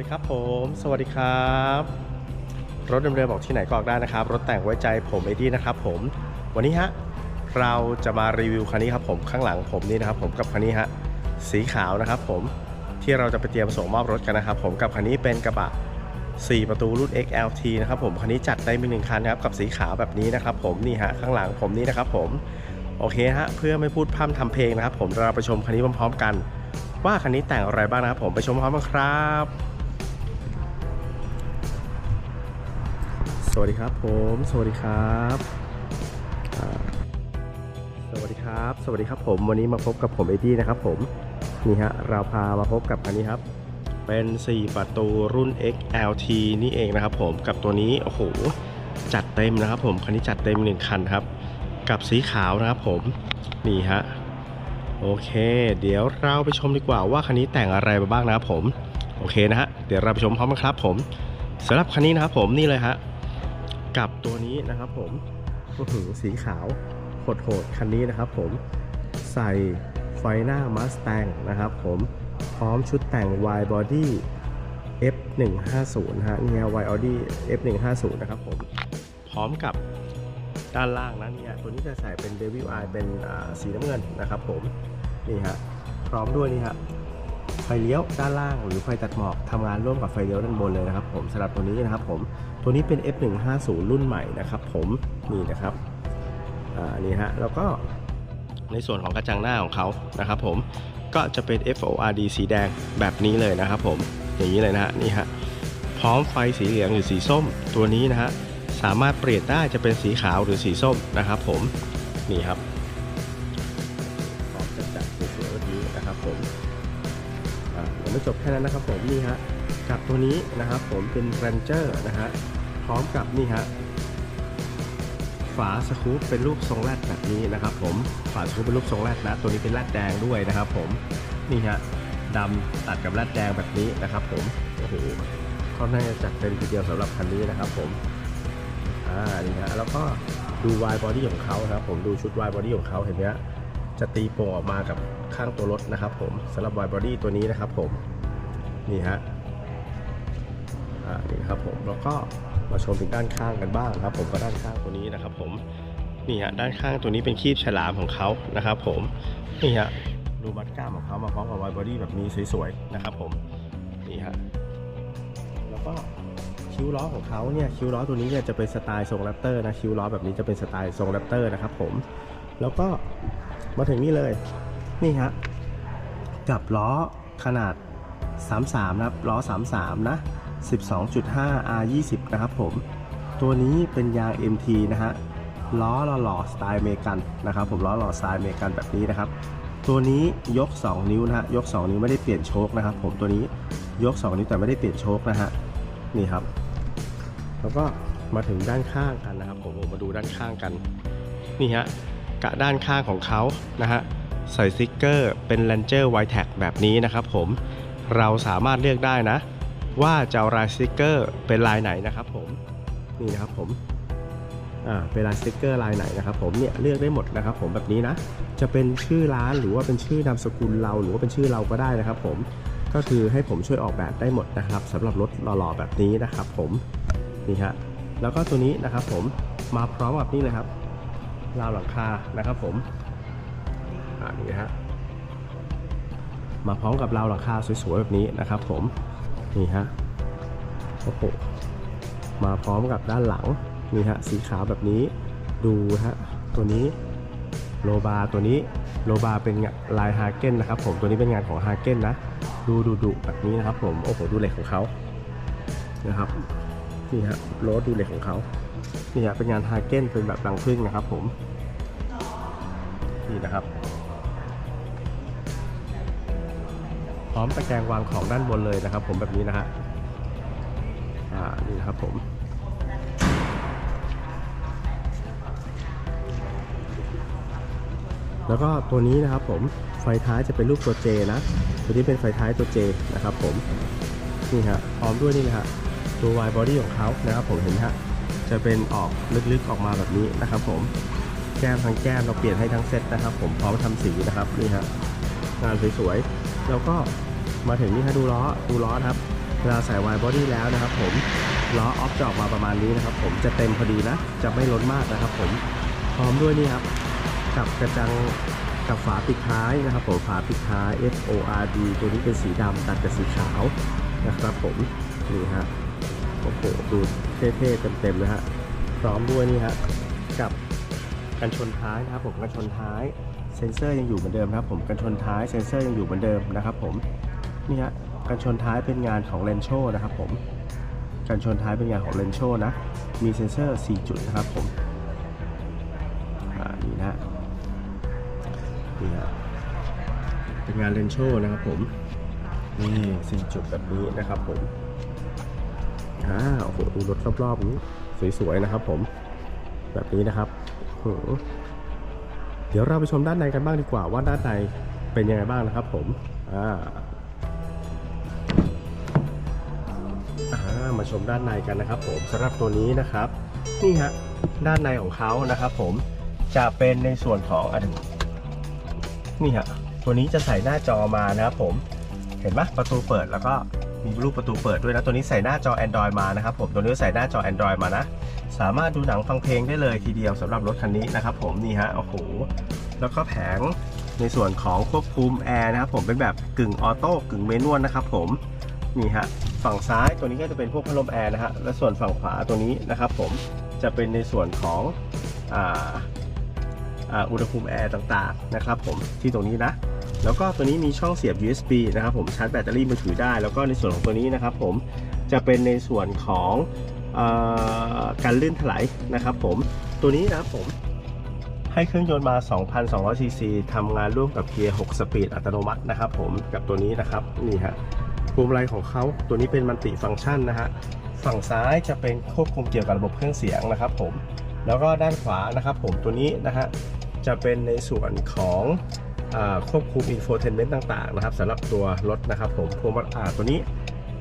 ดีครับผม สวัสดีครับ รถเดิมๆบอกที่ไหนก็ออกได้นะครับ รถแต่งไว้ใจผมเอดี้นะครับผม วันนี้ฮะเราจะมารีวิวคันนี้ครับผมข้างหลังผมนี่นะครับผมกับคันนี้ฮะสีขาวนะครับผมที่เราจะไปเตรียมส่งมอบรถกันนะครับผมกับคันนี้เป็นกระบะ 4 ประตูรุ่น XLT นะครับผมคันนี้จัดได้มีหนึ่งคันนะครับกับสีขาวแบบนี้นะครับผมนี่ฮะข้างหลังผมนี่นะครับผมโอเคฮะเพื่อไม่พูดพร่ำทำเพลงนะครับ ผมเราไปชมคันนี้พร้อมๆกัน ว่าคันนี้แต่งอะไรบ้างนะครับผมไปชมพร้อมกันครับ สวัสดีครับผม สวัสดีครับ สวัสดีครับ สวัสดีครับผมวันนี้มาพบกับผมเอดี้นะครับผมนี่ฮะเราพามาพบกับคันนี้ครับ เป็น 4 ประตูรุ่น XLT นี่เองนะครับผมกับตัวนี้โอ้โหจัดเต็มนะครับผมคันนี้จัดเต็มหนึ่งคันครับ กับสีขาวนะครับผมนี่ฮะโอเค เดี๋ยวเราไปชมดีกว่าว่าคันนี้แต่งอะไรบ้างนะครับผมโอเคนะฮะเดี๋ยวเราไปชมพร้อมกันครับผมสำหรับคันนี้นะครับผมนี่เลยฮะ กับตัวนี้นะครับผมก็คือสีขาวโหดๆคันนี้นะครับผมใส่ไฟหน้า Mustang นะครับผมพร้อมชุดแต่ง Y Body F150 ฮะเนี่ย Y Body F150 นะครับผมพร้อมกับด้านล่างนะเนี่ยตัวนี้จะใส่เป็น Devil Eye เป็นสีน้ำเงินนะครับผมนี่ฮะพร้อมด้วยนี่ฮะไฟเลี้ยวด้านล่างหรือไฟตัดหมอกทำงานร่วมกับไฟเลี้ยวด้านบนเลยนะครับผมสำหรับตัวนี้นะครับผม ตัวนี้เป็น F150 รุ่นใหม่นะครับผมนี่นะครับอ่านี่ฮะแล้วก็ในส่วนของกระจังหน้าของเขานะครับผมก็จะเป็น FORD สีแดงแบบนี้เลยนะครับผมอย่างนี้เลยนะฮะนี่ฮะพร้อมไฟสีเหลืองหรือสีส้มตัวนี้นะฮะสามารถเปลี่ยนได้จะเป็นสีขาวหรือสีส้มนะครับผมนี่ครับพร้อมจะจัดสวยๆแบบนี้นะครับผมอ่ายังไม่จบแค่นั้นนะครับผมนี่ฮะ กับตัวนี้นะครับผมเป็น Ranger นะฮะพร้อมกับนี่ฮะฝาสกู๊ปเป็นรูปทรงแรดแบบนี้นะครับ ผมฝาสกู๊ปเป็นรูปทรงแรดนะ ตัวนี้เป็นแรดแดงด้วยนะครับ ผมนี่ฮะดำตัดกับแรดแดงแบบนี้นะครับ ผมโอ้โหค่อนข้างจะจัดเต็มทีเดียวสำหรับคันนี้นะครับ ผมอ่านี่ฮะแล้วก็ดูวายบอดี้ของเขาครับ ผมดูชุดวายบอดี้ของเขาเห็นไหมฮะจะตีโป่งออกมากับข้างตัวรถนะครับ ผมสำหรับ wide body ตัวนี้นะครับ ผมนี่ฮะ อ่านี่ครับผมแล้วก็มาชมถึงด้านข้างกันบ้างครับ ผมก็ด้านข้างตัวนี้นะครับ ผมนี่ฮะด้านข้างตัวนี้เป็นคีบฉลามของเขานะครับ ผมนี่ฮะดูมัดกล้ามของเขามาพร้อมกับ wide body แบบนี้สวยๆนะครับ ผมนี่ฮะแล้วก็คิ้วล้อของเขาเนี่ยคิ้วล้อตัวนี้เนี่ยจะเป็นสไตล์ทรงแรปเตอร์นะคิ้วล้อแบบนี้จะเป็นสไตล์ทรงแรปเตอร์นะครับ ผมแล้วก็มาถึงนี่เลยนี่ฮะกับล้อขนาด 33นะครับล้อ 33 นะ 12.5 R20 นะครับผม ตัวนี้เป็นยาง MT นะฮะ ล้อหล่อสไตล์เมกันนะครับผม ล้อหล่อสไตล์เมกันแบบนี้นะครับ ตัวนี้ยก 2 นิ้วนะฮะ ยก 2 นิ้วไม่ได้เปลี่ยนโชคนะครับผม ตัวนี้ยก 2 นิ้วแต่ไม่ได้เปลี่ยนโชคนะฮะ นี่ครับ แล้วก็มาถึงด้านข้างกันนะครับผมมาดูด้านข้างกัน นี่ฮะ กะด้านข้างของเขานะฮะ ใส่สติกเกอร์เป็น Ranger w i t e a g แบบนี้นะครับผม เราสามารถเลือกได้นะ ว่าจะเอาลายสติกเกอร์เป็นลายไหนนะครับผมนี่นะครับผมอ่าเป็นลายสติกเกอร์ลายไหนนะครับผมเนี่ยเลือกได้หมดนะครับ ผมแบบนี้นะจะเป็นชื่อร้านหรือว่าเป็นชื่อนามสกุลเราหรือว่าเป็นชื่อเราก็ได้นะครับ ผมก็คือให้ผมช่วยออกแบบได้หมดนะครับสำหรับรถหล่อๆแบบนี้นะครับ ผมนี่ฮะแล้วก็ตัวนี้นะครับ ผมมาพร้อมกับนี่เลยครับราวหลังคานะครับ ผมอ่านี่ฮะมาพร้อมกับราวหลังคาสวยๆแบบนี้นะครับ ผม นี่ฮะโอ้โหมาพร้อมกับด้านหลังนี่ฮะสีขาวแบบนี้ดูฮะตัวนี้โลบาตัวนี้โลบาเป็นลายฮาเก้นนะครับผมตัวนี้เป็นงานของฮาเก้นนะดูดูดุแบบนี้นะครับผมโอ้โหดูเหล็กของเขานะครับนี่ฮะโรสดูเหล็กของเขานี่ฮะเป็นงานฮาเก้นเป็นแบบรังผึ้งนะครับผมนี่นะครับ พร้อมตะแกรงวางของด้านบนเลยนะครับ ผมแบบนี้นะฮะอ่านี่นะครับผมแล้วก็ตัวนี้นะครับผมไฟท้ายจะเป็นรูปตัว J นะ ตัวนี้เป็นไฟท้ายตัว J นะครับผมนี่ฮะพร้อมด้วยนี่นะฮะตัว Y body ของเขานะครับผมเห็นฮะจะเป็นออกลึกๆออกมาแบบนี้นะครับผมแก้มทั้งแก้มเราเปลี่ยนให้ทั้งเซตนะครับ ผมพร้อมทำสีนะครับนี่ฮะงานสวยๆ แล้วก็มาถึงนี่ฮะดูล้อดูล้อนะครับเวลาใส่ Y body แล้วนะครับผมล้อออฟจะออกมาประมาณนี้นะครับผมจะเต็มพอดีนะ จะไม่ล้นมากนะครับผมพร้อมด้วยนี่ครับกับกระจังกับฝาปิดท้ายนะครับผมฝาปิดท้าย F O R D ตัวนี้เป็นสีดำตัดกับสีขาวนะครับผมนี่ฮะโอ้โหดูเท่ๆเต็มๆเลยฮะพร้อมด้วยนี่ฮะกับกันชนท้ายนะครับผมกันชนท้าย เซนเซอร์ยังอยู่เหมือนเดิมนะครับผมกันชนท้ายเซนเซอร์ยังอยู่เหมือนเดิมนะครับผมนี่ฮะกันชนท้ายเป็นงานของเลนโชนะครับผมกันชนท้ายเป็นงานของเลนโชนะมีเซนเซอร์ 4 จุดนะครับผมอ่านี่นะนี่ฮะเป็นงานเลนโชนะครับผมนี่สี่จุดแบบนี้นะครับผมอ่าโอ้โหดูรถรอบๆนี้สวยๆนะครับผมแบบนี้นะครับโอ้ เดี๋ยวเราไปชมด้านในกันบ้างดีกว่าว่าด้านในเป็นยังไงบ้างนะครับผมอ่ามาชมด้านในกันนะครับ ผมสำหรับตัวนี้นะครับ นี่ฮะด้านในของเขานะครับ ผมจะเป็นในส่วนของอันนี่ฮะตัวนี้จะใส่หน้าจอมานะครับผมเห็นไหมประตูเปิดแล้วก็มีรูปประตูเปิดด้วยนะตัวนี้ใส่หน้าจอ Android มานะครับผมตัวนี้ใส่หน้าจอ Android มานะ สามารถดูหนังฟังเพลงได้เลยทีเดียวสำหรับรถคันนี้นะครับผมนี่ฮะโอ้โหแล้วก็แผงในส่วนของควบคุมแอร์นะครับผมเป็นแบบกึ่งออโต้กึ่งเมนวลนะครับผมนี่ฮะฝั่งซ้ายตัวนี้ก็จะเป็นพวกพัดลมแอร์นะฮะและส่วนฝั่งขวาตัวนี้นะครับผมจะเป็นในส่วนของอ่าอุณหภูมิแอร์ต่างๆนะครับผมที่ตรงนี้นะ แล้วก็ตัวนี้มีช่องเสียบ USB นะครับผมชาร์จแบตเตอรี่มือถือได้ แล้วก็ในส่วนของตัวนี้นะครับผมจะเป็นในส่วนของ การลื่นถลายนะครับผมตัวนี้นะครับผมให้เครื่องยนต์มา 2,200 ซีซีทำงานร่วมกับเกียร์ 6 สปีดอัตโนมัตินะครับผมกับตัวนี้นะครับนี่ฮะพวงมาลัยของเขาตัวนี้เป็นมัลติฟังก์ชันนะฮะฝั่งซ้ายจะเป็นควบคุมเกี่ยวกับระบบเครื่องเสียงนะครับผมแล้วก็ด้านขวานะครับผมตัวนี้นะฮะจะเป็นในส่วนของอควบคุมอินโฟเทนเมนต์ต่างๆนะครับสำหรับตัวรถนะครับผมพวงมาอ่าตัวนี้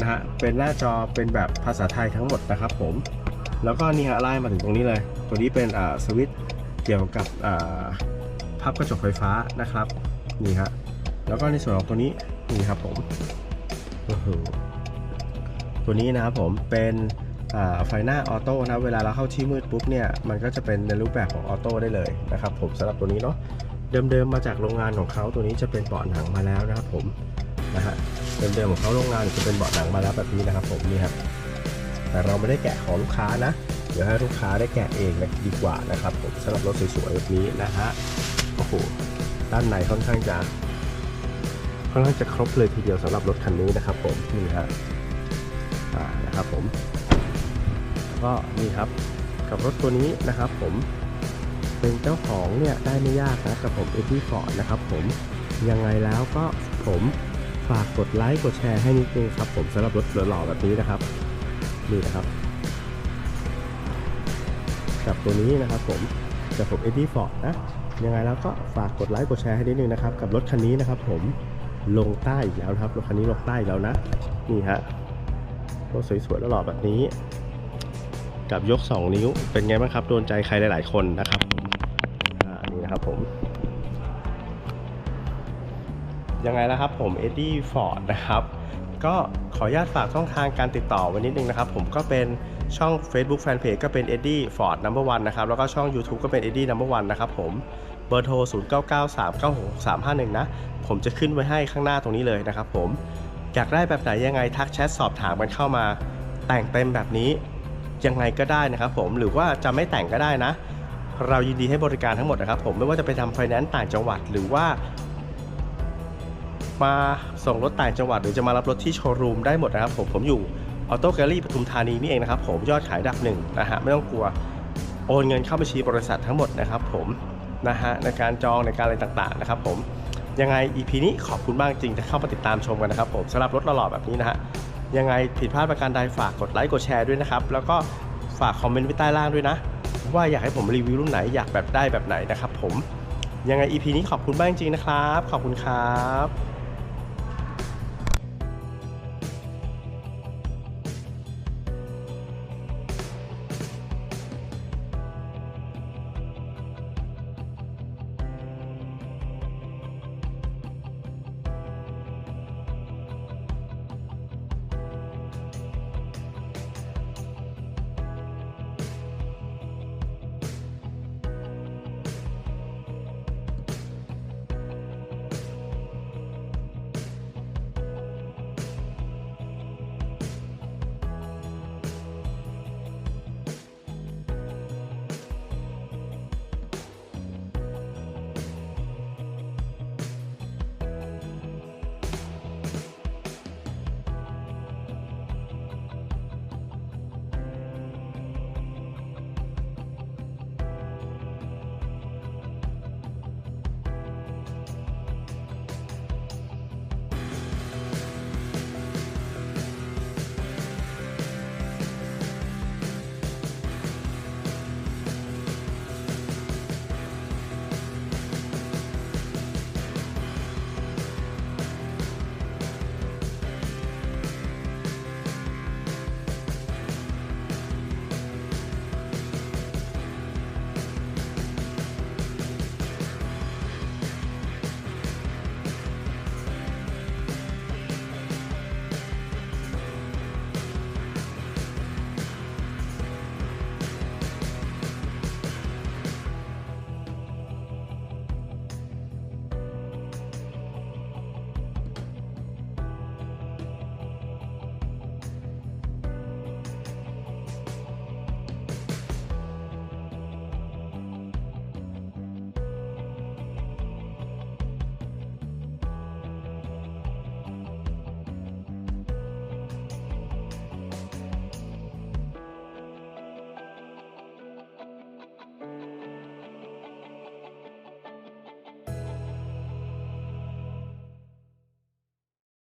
นะฮะเป็นหน้าจอเป็นแบบภาษาไทยทั้งหมดนะครับผม แล้วก็นี่ฮะไล่มาถึงตรงนี้เลย ตัวนี้เป็นอ่าสวิตช์เกี่ยวกับอ่าพับกระจกไฟฟ้านะครับนี่ฮะแล้วก็ในส่วนของตัวนี้นี่ครับผมตัวนี้นะครับผมเป็นไฟหน้าออโต้นะเวลาเราเข้าที่มืดปุ๊บเนี่ยมันก็จะเป็นในรูปแบบของออโต้ได้เลยนะครับผมสำหรับตัวนี้เนาะเดิมๆมาจากโรงงานของเขาตัวนี้จะเป็นเบาะหนังมาแล้วนะครับผม นะฮะเดิมๆของเขาโรงงานจะเป็นเบาะหนังมาแล้วแบบนี้นะครับผมนี่ครับแต่เราไม่ได้แกะของลูกค้านะเดี๋ยวให้ลูกค้าได้แกะเองนะดีกว่านะครับผมสำหรับรถสวยๆแบบนี้นะฮะโอ้โหด้านในค่อนข้างจะค่อนข้างจะครบเลยทีเดียวสำหรับรถคันนี้นะครับ ผมนี่ฮะอ่านะครับผมก็นี่ครับกับรถตัวนี้นะครับผมเป็นเจ้าของเนี่ยได้ไม่ยากนะกับผมเอ็ดดี้ฟอร์ดนะครับผมยังไงแล้วก็ผม ฝากกดไลค์กดแชร์ให้นิดนึงครับ ผมสำหรับรถหล่อๆแบบนี้นะครับนี่นะครับ กับตัวนี้นะครับผมจากผมเอ็ดดี้ฟอร์ดนะยังไงแล้วก็ฝากกดไลค์กดแชร์ให้นิดนึงนะครับ กับรถคันนี้นะครับ ผมลงใต้อีกแล้วนะครับรถคันนี้ลงใต้อีกแล้วนะนี่ฮะรถสวยๆหล่อๆแบบนี้ กับยก 2 นิ้วเป็นไงบ้างครับโดนใจใครหลาย ๆ คนนะครับอ่านี่นะครับผม ยังไงแล้วครับผมเอ็ดดี้ฟอร์ดนะครับก็ขออนุญาตฝากช่องทางการติดต่อไว้นิดนึงนะครับ ผมก็เป็นช่อง Facebook Fanpage ก็เป็น Eddie Ford Number One นะครับ แล้วก็ช่อง YouTube ก็เป็น Eddie Number One นะครับผมเบอร์โทร 0993966351 นะ ผมจะขึ้นไว้ให้ข้างหน้าตรงนี้เลยนะครับผมอยากได้แบบไหนยังไงทักแชทสอบถามกันเข้ามา แต่งเต็มแบบนี้ยังไงก็ได้นะครับผมหรือว่าจะไม่แต่งก็ได้นะ เรายินดีให้บริการทั้งหมดนะครับผมไม่ว่าจะไปทำไฟแนนซ์ต่างจังหวัด หรือว่า มาส่งรถต่างจังหวัดหรือจะมารับรถที่โชว์รูมได้หมดนะครับผมผมอยู่ออโต้แกลลี่ปทุมธานีนี่เองนะครับผมยอดขายดับหนึ่งนะฮะไม่ต้องกลัวโอนเงินเข้าบัญชีบริษัททั้งหมดนะครับผมนะฮะในการจองในการอะไรต่างๆนะครับผมยังไง EP นี้ขอบคุณมากจริงที่เข้ามาติดตามชมกันนะครับผมสำหรับรถหล่อๆแบบนี้นะฮะยังไงผิดพลาดประการใดฝากกดไลค์กดแชร์ด้วยนะครับแล้วก็ฝากคอมเมนต์ไว้ใต้ล่างด้วยนะ ว่าอยากให้ผมรีวิวรุ่นไหนอยากแบบได้แบบไหนนะครับผมยังไง EP นี้ขอบคุณมากจริงนะครับ ขอบคุณครับ